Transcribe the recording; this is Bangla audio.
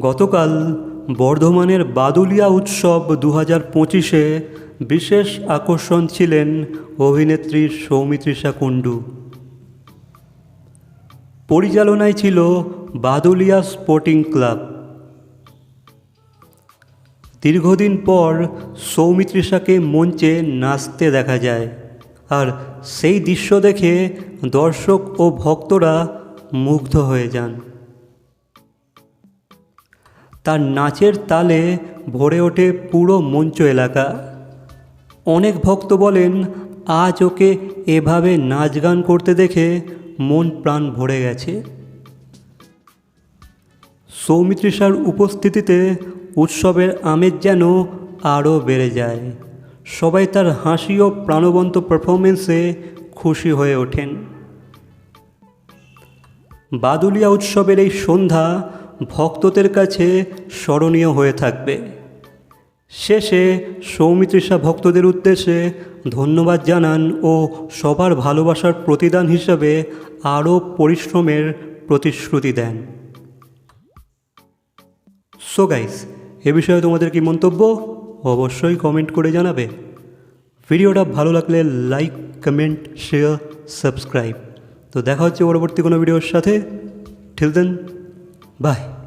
গতকাল বর্ধমানের বাদুলিয়া উৎসব দু হাজার পঁচিশে বিশেষ আকর্ষণ ছিলেন অভিনেত্রী সৌমিত্রিষা কুণ্ডু। পরিচালনায় ছিল বাদুলিয়া স্পোর্টিং ক্লাব। দীর্ঘদিন পর সৌমিত্রিষাকে মঞ্চে নাচতে দেখা যায় আর সেই দৃশ্য দেখে দর্শক ও ভক্তরা মুগ্ধ হয়ে যান। তার নাচের তালে ভরে ওঠে পুরো মঞ্চ এলাকা। অনেক ভক্ত বলেন, আজ ওকে এভাবে নাচ গান করতে দেখে মন প্রাণ ভরে গেছে। সৌমিত্রিষার উপস্থিতিতে উৎসবের আমেজ যেন আরও বেড়ে যায়। সবাই তার হাসি ও প্রাণবন্ত পারফরমেন্সে খুশি হয়ে ওঠেন। বাদুলিয়া উৎসবের এই সন্ধ্যা ভক্তদের কাছে স্মরণীয় হয়ে থাকবে। শেষে সৌমিত্রিষা ভক্তদের উদ্দেশ্যে ধন্যবাদ জানান ও সবার ভালোবাসার প্রতিদান হিসাবে আরও পরিশ্রমের প্রতিশ্রুতি দেন। সো গাইস এ বিষয়ে তোমাদের কি মন্তব্য? অবশ্যই কমেন্ট করে জানাবে। ভিডিওটা ভালো লাগলে লাইক কমেন্ট শেয়ার সাবস্ক্রাইব তো দেখা হচ্ছে পরবর্তী কোনো ভিডিওর সাথে। ঠিল দেন Bye.